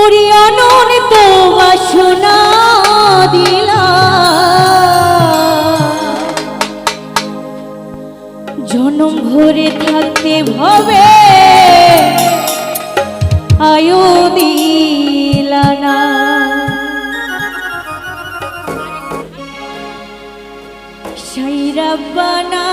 উড়িয়ানোর তো বাসনা দিলা। জনম ভরে থাকতে ভবে আয়ু দিলা না। সাইরাব্বানা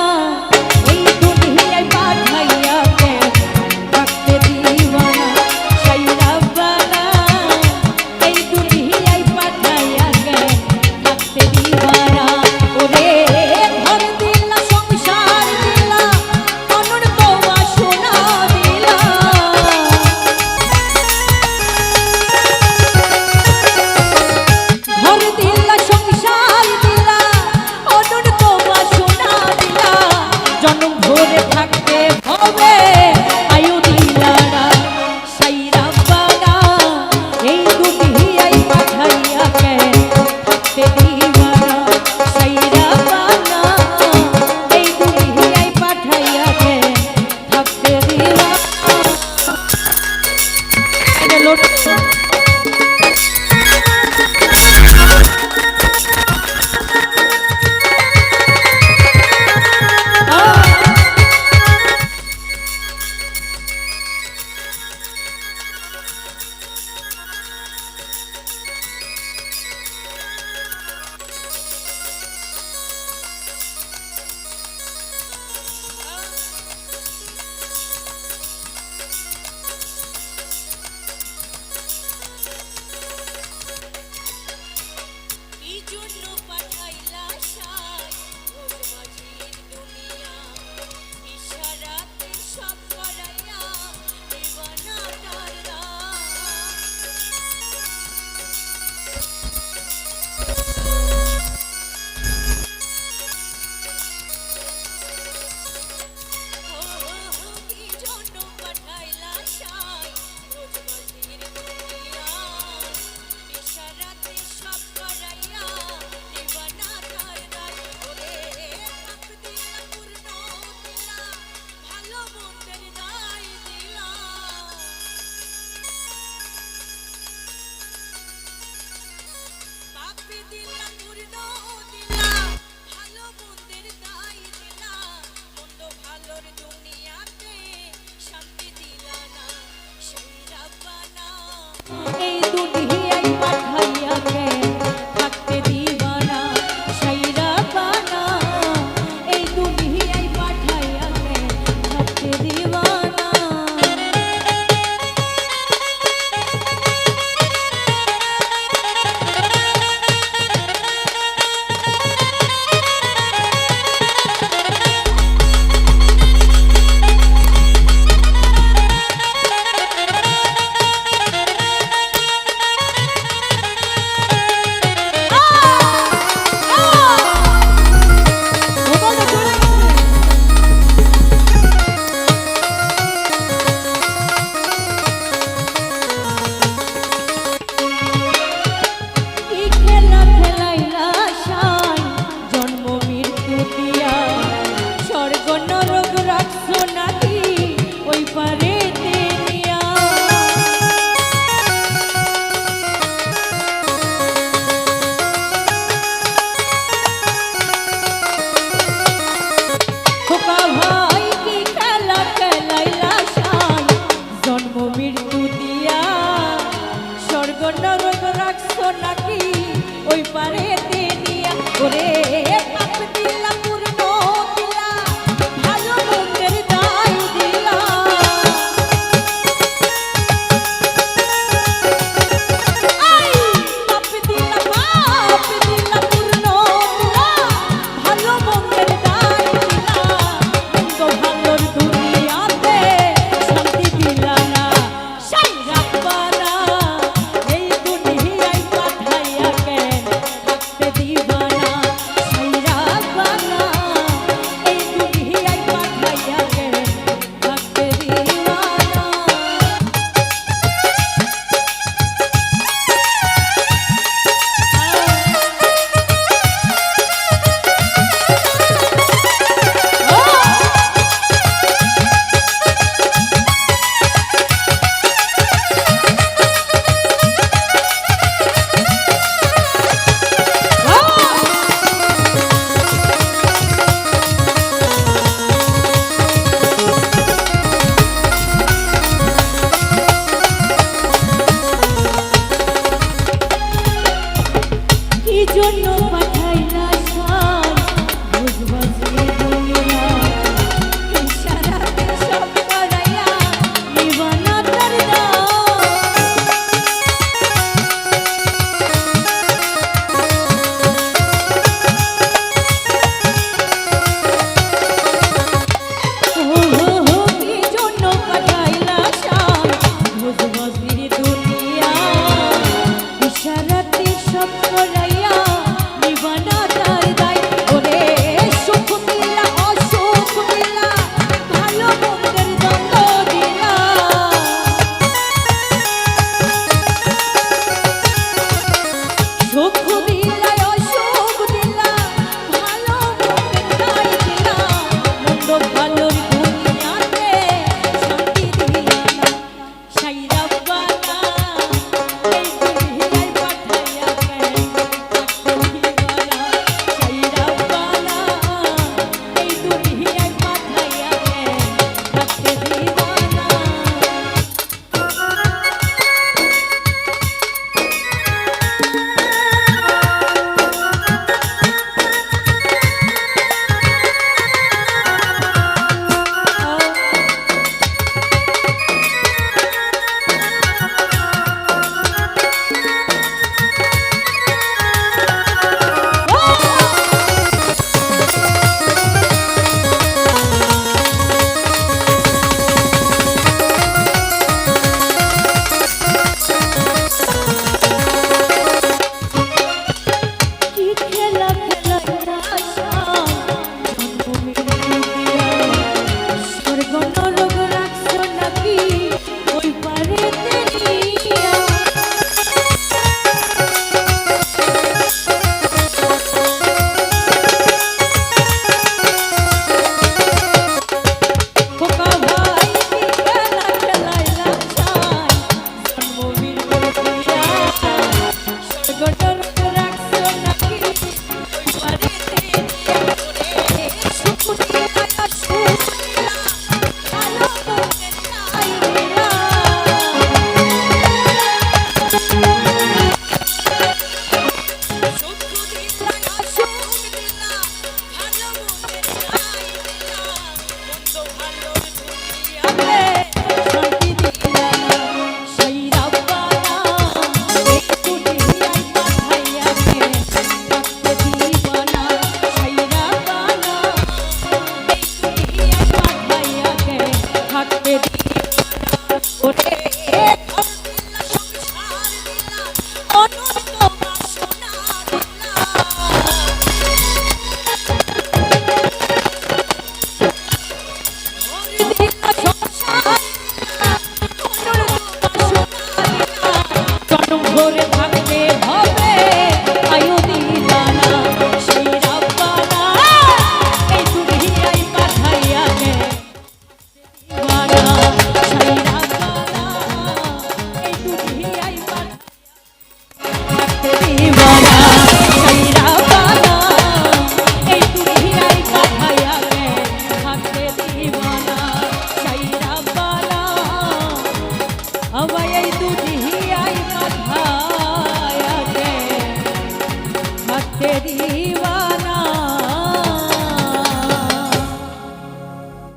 এই দুনিয়ায়